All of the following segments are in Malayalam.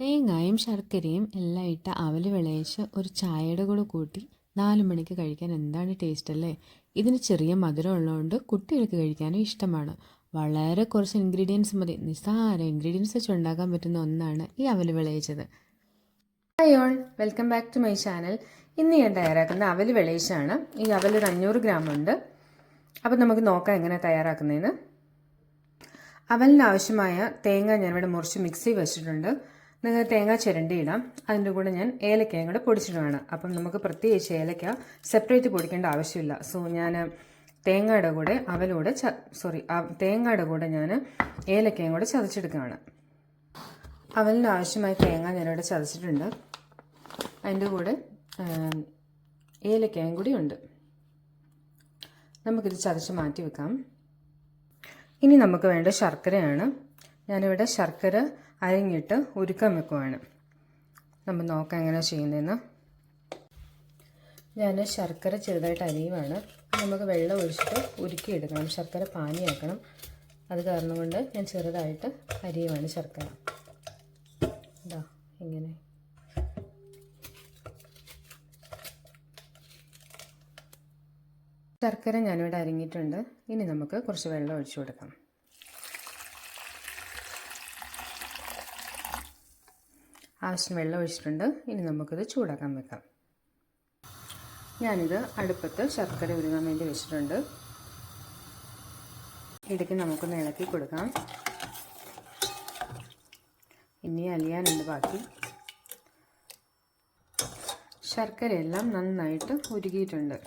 തേങ്ങയും ശർക്കരയും എല്ലാം ഇട്ട അവൽ വിളയിച്ച് ഒരു ചായയുടെ കൂടെ കൂട്ടി നാല് മണിക്ക് കഴിക്കാൻ എന്താണ് ടേസ്റ്റ് അല്ലേ? ഇതിന് ചെറിയ മധുരം ഉള്ളതുകൊണ്ട് കുട്ടികൾക്ക് കഴിക്കാനും ഇഷ്ടമാണ്. വളരെ കുറച്ച് ഇൻഗ്രീഡിയൻസ് മതി. നിസ്സാര ഇൻഗ്രീഡിയൻസ് വെച്ച് ഉണ്ടാക്കാൻ പറ്റുന്ന ഒന്നാണ് ഈ അവൽ വിളയിച്ചത്. Hi all welcome back to my channel ഇന്ന് ഞാൻ തയ്യാറാക്കുന്ന അവൽ വിളയിച്ചാണ്. ഈ അവൽ ഒരു അഞ്ഞൂറ് ഗ്രാം ഉണ്ട്. അപ്പം നമുക്ക് നോക്കാം എങ്ങനെ തയ്യാറാക്കുന്നതെന്ന്. അവലിന് ആവശ്യമായ തേങ്ങ ഞാനിവിടെ മുറിച്ച് മിക്സി വെച്ചിട്ടുണ്ട്. നിങ്ങൾ തേങ്ങ ചിരണ്ടി ഇടാം. അതിന്റെ കൂടെ ഞാൻ ഏലക്കയും കൂടെ പൊടിച്ചിടുകയാണ് അപ്പം നമുക്ക് പ്രത്യേകിച്ച് ഏലക്ക സെപ്പറേറ്റ് പൊടിക്കേണ്ട ആവശ്യമില്ല. സോ ഞാൻ തേങ്ങയുടെ കൂടെ അവലൂടെ ച സോറി തേങ്ങയുടെ കൂടെ ഞാൻ ഏലക്കയും കൂടെ ചതച്ചെടുക്കുകയാണ്. അവലിന് ആവശ്യമായ തേങ്ങ ഞാനിവിടെ ചതച്ചിട്ടുണ്ട്. അതിന്റെ കൂടെ ഏലക്കയും കൂടി ഉണ്ട്. നമുക്കിത് ചതച്ച് മാറ്റി വെക്കാം. ഇനി നമുക്ക് വേണ്ട ശർക്കരയാണ്. ഞാനിവിടെ ശർക്കര അരങ്ങിയിട്ട് ഉരുക്കാൻ വെക്കുവാണ്. നമ്മൾ നോക്കാം എങ്ങനെ ചെയ്യുന്നതെന്ന്. ഞാൻ ശർക്കര ചെറുതായിട്ട് അരിയുവാണ്. നമുക്ക് വെള്ളം ഒഴിച്ചിട്ട് ഉരുക്കിയെടുക്കണം. ശർക്കര പാനിയാക്കണം. അത് കാരണം കൊണ്ട് ഞാൻ ചെറുതായിട്ട് അരിയുവാണ് ശർക്കര. ഇതാ ഇങ്ങനെ. ശർക്കര ഞാനിവിടെ അരിഞ്ഞിട്ടുണ്ട്. ഇനി നമുക്ക് കുറച്ച് വെള്ളം ഒഴിച്ചു കൊടുക്കാം. ആവശ്യം വെള്ളം ഒഴിച്ചിട്ടുണ്ട്. ഇനി നമുക്കിത് ചൂടാക്കാൻ വെക്കാം. ഞാനിത് അടുപ്പത്ത് ശർക്കര ഉരുകാൻ വേണ്ടി വെച്ചിട്ടുണ്ട്. ഇടയ്ക്ക് നമുക്കൊന്ന് ഇളക്കി കൊടുക്കാം. ഇനി അലിയാനുണ്ട് ബാക്കി. ശർക്കരയെല്ലാം നന്നായിട്ട് ഉരുകിയിട്ടുണ്ട്.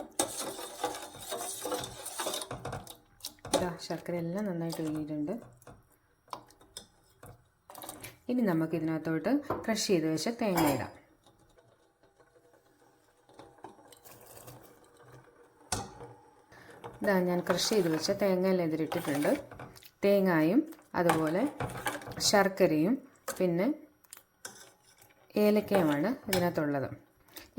ശർക്കര എല്ലാം നന്നായിട്ട് ഉരുകിയിട്ടുണ്ട്. ഇനി നമുക്ക് ഇതിനകത്തോട്ട് ക്രഷ് ചെയ്ത് വെച്ച തേങ്ങ ഇടാം. ഇതാ ഞാൻ ക്രഷ് ചെയ്ത് വെച്ച തേങ്ങയെല്ലാം ഇതിലിട്ടിട്ടുണ്ട്. തേങ്ങായും അതുപോലെ ശർക്കരയും പിന്നെ ഏലക്കയുമാണ് ഇതിനകത്തുള്ളത്.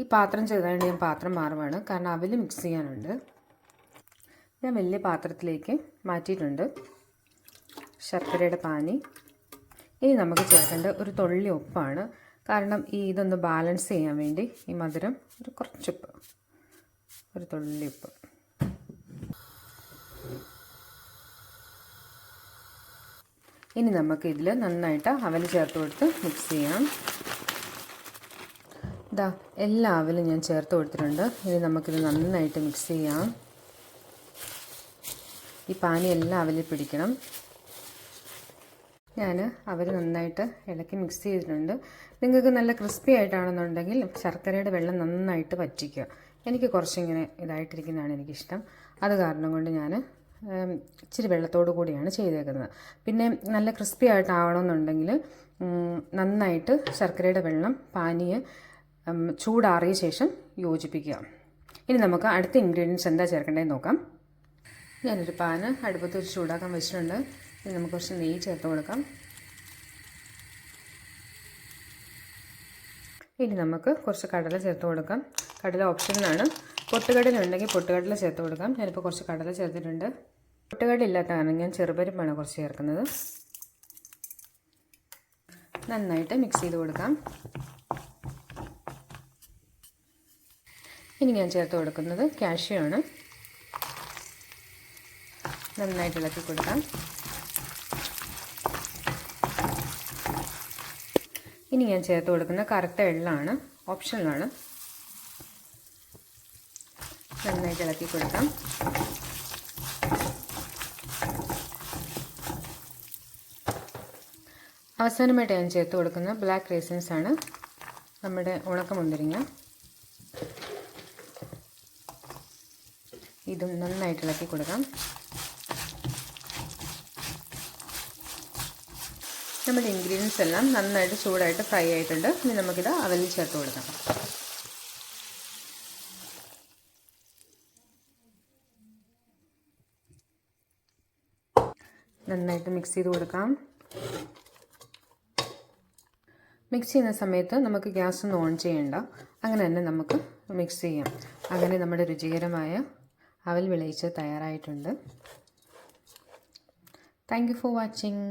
ഈ പാത്രം ചെറുതായിട്ട് ഞാൻ പാത്രം മാറുവാണ്. കാരണം അവൽ മിക്സ് ചെയ്യാനുണ്ട്. ഞാൻ വലിയ പാത്രത്തിലേക്ക് മാറ്റിയിട്ടുണ്ട്. ശർക്കരയുടെ പാനി. ഇനി നമുക്ക് ചേർക്കേണ്ട ഒരു തുള്ളി ഉപ്പാണ്. കാരണം ഈ ഇതൊന്ന് ബാലൻസ് ചെയ്യാൻ വേണ്ടി ഈ മധുരം ഒരു കുറച്ചുപ്പ് ഒരു തുള്ളി ഉപ്പ്. ഇനി നമുക്ക് ഇതിൽ നന്നായിട്ട് അവൽ ചേർത്ത് കൊടുത്ത് മിക്സ് ചെയ്യാം. ഇതാ എല്ലാ അവലും ഞാൻ ചേർത്ത് കൊടുത്തിട്ടുണ്ട്. ഇനി നമുക്കിത് നന്നായിട്ട് മിക്സ് ചെയ്യാം. ഈ പാനി എല്ലാം അവലിൽ പിടിക്കണം. ഞാൻ അവർ നന്നായിട്ട് ഇളക്കി മിക്സ് ചെയ്തിട്ടുണ്ട്. നിങ്ങൾക്ക് നല്ല ക്രിസ്പി ആയിട്ടാണെന്നുണ്ടെങ്കിൽ ശർക്കരയുടെ വെള്ളം നന്നായിട്ട് വറ്റിക്കുക. എനിക്ക് കുറച്ചിങ്ങനെ ഇതായിട്ടിരിക്കുന്നതാണ് എനിക്കിഷ്ടം. അത് കാരണം കൊണ്ട് ഞാൻ ഇച്ചിരി വെള്ളത്തോടു കൂടിയാണ് ചെയ്തേക്കുന്നത്. പിന്നെ നല്ല ക്രിസ്പി ആയിട്ടാവണമെന്നുണ്ടെങ്കിൽ നന്നായിട്ട് ശർക്കരയുടെ വെള്ളം പാനീയ ചൂടാറിയ ശേഷം യോജിപ്പിക്കുക. ഇനി നമുക്ക് അടുത്ത ഇൻഗ്രീഡിയൻസ് എന്താ ചേർക്കേണ്ടതെന്ന് നോക്കാം. ഞാനൊരു പാന് അടുപ്പത്ത് ചൂടാക്കാൻ വെച്ചിട്ടുണ്ട്. ഇനി നമുക്ക് കുറച്ച് നെയ്യ് ചേർത്ത് കൊടുക്കാം. ഇനി നമുക്ക് കുറച്ച് കടല ചേർത്ത് കൊടുക്കാം. കടല ഓപ്ഷനിലാണ് പൊട്ടുകടല ഉണ്ടെങ്കിൽ പൊട്ടുകടല ചേർത്ത് കൊടുക്കാം. ഞാനിപ്പോൾ കുറച്ച് കടല ചേർത്തിട്ടുണ്ട്. പൊട്ടുകടല ഇല്ലാത്ത കാരണം ഞാൻ ചെറുപരിപ്പാണ് കുറച്ച് ചേർക്കുന്നത്. നന്നായിട്ട് മിക്സ് ചെയ്ത് കൊടുക്കാം. ഇനി ഞാൻ ചേർത്ത് കൊടുക്കുന്നത് കാഷ്യൂ ആണ്. നന്നായിട്ട് ഇളക്കി കൊടുക്കാം. ഇനി ഞാൻ ചേർത്ത് കൊടുക്കുന്ന കറുത്ത എള്ളാണ് ഓപ്ഷനിലാണ് നന്നായി ഇളക്കി കൊടുക്കാം. അവസാനമായിട്ട് ഞാൻ ചേർത്ത് കൊടുക്കുന്ന ബ്ലാക്ക് റേസൻസ് ആണ് നമ്മുടെ ഉണക്കമുന്തിരിങ്ങ ഇതും നന്നായിട്ട് ഇളക്കി കൊടുക്കാം. നമ്മുടെ ഇൻഗ്രീഡിയൻസ് എല്ലാം നന്നായിട്ട് ചൂടായിട്ട് ഫ്രൈ ആയിട്ടുണ്ട്. ഇനി നമുക്കിത് അവലിൽ ചേർത്ത് കൊടുക്കാം. നന്നായിട്ട് മിക്സ് ചെയ്ത് കൊടുക്കാം. മിക്സ് ചെയ്യുന്ന സമയത്ത് നമുക്ക് ഗ്യാസ് ഒന്നും ഓൺ ചെയ്യേണ്ട. അങ്ങനെ തന്നെ നമുക്ക് മിക്സ് ചെയ്യാം. അങ്ങനെ നമ്മുടെ രുചികരമായ അവൽ വിളയിച്ച് തയ്യാറായിട്ടുണ്ട്. Thank you for watching